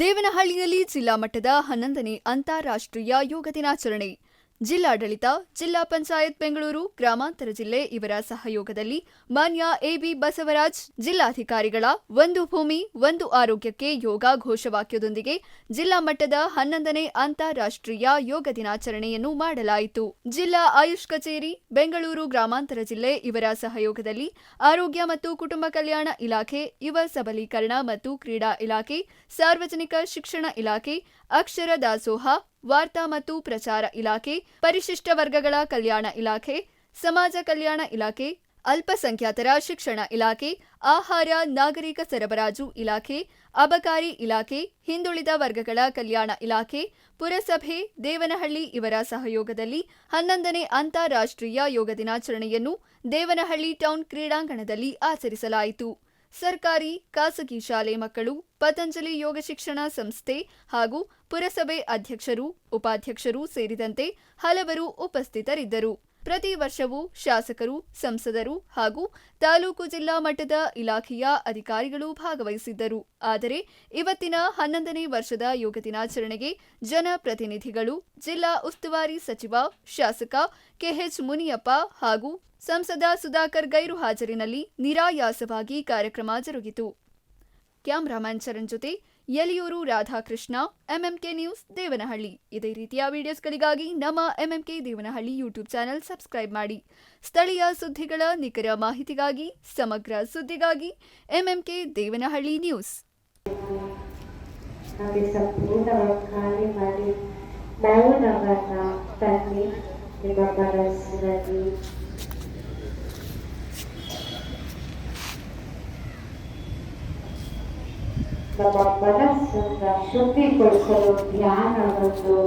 ದೇವನಹಳ್ಳಿಯಲ್ಲಿ ಜಿಲ್ಲಾ ಮಟ್ಟದ ಹನ್ನೊಂದನೇ ಅಂತಾರಾಷ್ಟ್ರೀಯ ಯೋಗ ದಿನಾಚರಣೆ. ಜಿಲ್ಲಾಡಳಿತ, ಜಿಲ್ಲಾ ಪಂಚಾಯತ್ ಬೆಂಗಳೂರು, ಗ್ರಾಮಾಂತರ ಜಿಲ್ಲೆ ಇವರ ಸಹಯೋಗದಲ್ಲಿ ಮಾನ್ಯ ಎಬಿ ಬಸವರಾಜ್, ಜಿಲ್ಲಾಧಿಕಾರಿಗಳ ಒಂದು ಭೂಮಿ, ಒಂದು ಆರೋಗ್ಯಕ್ಕೆ ಯೋಗ ಘೋಷವಾಕ್ಯದೊಂದಿಗೆ ಜಿಲ್ಲಾ ಮಟ್ಟದ ಹನ್ನೊಂದನೇ ಅಂತಾರಾಷ್ಟ್ರೀಯ ಯೋಗ ದಿನಾಚರಣೆಯನ್ನು ಮಾಡಲಾಯಿತು. ಜಿಲ್ಲಾ ಆಯುಷ್ ಕಚೇರಿ, ಬೆಂಗಳೂರು, ಗ್ರಾಮಾಂತರ ಜಿಲ್ಲೆ ಇವರ ಸಹಯೋಗದಲ್ಲಿ ಆರೋಗ್ಯ ಮತ್ತು ಕುಟುಂಬ ಕಲ್ಯಾಣ ಇಲಾಖೆ, ಯುವ ಸಬಲೀಕರಣ ಮತ್ತು ಕ್ರೀಡಾ ಇಲಾಖೆ, ಸಾರ್ವಜನಿಕ ಶಿಕ್ಷಣ ಇಲಾಖೆ, ಅಕ್ಷರ ದಾಸೋಹ ವಾರ್ತಾ ಮತ್ತು ಪ್ರಚಾರ ಇಲಾಖೆ, ಪರಿಶಿಷ್ಟ ವರ್ಗಗಳ ಕಲ್ಯಾಣ ಇಲಾಖೆ, ಸಮಾಜ ಕಲ್ಯಾಣ ಇಲಾಖೆ, ಅಲ್ಪಸಂಖ್ಯಾತರ ಶಿಕ್ಷಣ ಇಲಾಖೆ, ಆಹಾರ, ನಾಗರಿಕ ಸರಬರಾಜು ಇಲಾಖೆ, ಅಬಕಾರಿ ಇಲಾಖೆ, ಹಿಂದುಳಿದ ವರ್ಗಗಳ ಕಲ್ಯಾಣ ಇಲಾಖೆ, ಪುರಸಭೆ, ದೇವನಹಳ್ಳಿ ಇವರ ಸಹಯೋಗದಲ್ಲಿ ಹನ್ನೊಂದನೇ ಅಂತಾರಾಷ್ಟ್ರೀಯ ಯೋಗ ದಿನಾಚರಣೆಯನ್ನು ದೇವನಹಳ್ಳಿ ಟೌನ್ ಕ್ರೀಡಾಂಗಣದಲ್ಲಿ ಆಚರಿಸಲಾಯಿತು. ಸರ್ಕಾರಿ, ಖಾಸಗಿ ಶಾಲೆ ಮಕ್ಕಳು, ಪತಂಜಲಿ ಯೋಗ ಶಿಕ್ಷಣ ಸಂಸ್ಥೆ ಹಾಗೂ ಪುರಸಭೆ ಅಧ್ಯಕ್ಷರು, ಉಪಾಧ್ಯಕ್ಷರು ಸೇರಿದಂತೆ ಹಲವರು ಉಪಸ್ಥಿತರಿದ್ದರು. ಪ್ರತಿ ವರ್ಷವೂ ಶಾಸಕರು, ಸಂಸದರು ಹಾಗೂ ತಾಲೂಕು ಜಿಲ್ಲಾ ಮಟ್ಟದ ಇಲಾಖೆಯ ಅಧಿಕಾರಿಗಳು ಭಾಗವಹಿಸಿದ್ದರು. ಆದರೆ ಇವತ್ತಿನ ಹನ್ನೊಂದನೇ ವರ್ಷದ ಯೋಗ ದಿನಾಚರಣೆಗೆ ಜನಪ್ರತಿನಿಧಿಗಳು, ಜಿಲ್ಲಾ ಉಸ್ತುವಾರಿ ಸಚಿವ, ಶಾಸಕ ಕೆಎಚ್ ಮುನಿಯಪ್ಪ ಹಾಗೂ ಸಂಸದ ಸುಧಾಕರ್ ಗೈರು ಹಾಜರಿನಲ್ಲಿ ನಿರಾಯಾಸವಾಗಿ ಕಾರ್ಯಕ್ರಮ ಜರುಗಿತು. ಕ್ಯಾಮ್ರಾಮನ್ ಚರಣ್ ಜೊತೆ ಯಲಿಯೂರು ರಾಧಾಕೃಷ್ಣ ಎಂಎಂಕೆ ನ್ಯೂಸ್ ದೇವನಹಳ್ಳಿ. ಇದೇ ರೀತಿಯ ವಿಡಿಯೋಸ್ಗಳಿಗಾಗಿ ನಮ್ಮ MMK Devanahalli YouTube channel subscribe ಮಾಡಿ. ಸ್ಥಳೀಯ ಸುದ್ದಿಗಳ ನಿಖರ ಮಾಹಿತಿಗಾಗಿ, ಸಮಗ್ರ ಸುದ್ದಿಗಾಗಿ ಎಂಎಂಕೆ ದೇವನಹಳ್ಳಿ ನ್ಯೂಸ್ ನಿಮ್ಮ ಮನಸ್ಸಿನಲ್ಲಿ ನಮ್ಮ ಮನಸ್ಸನ್ನ ಶುದ್ಧಿಗೊಳಿಸಲು ಧ್ಯಾನವನ್ನು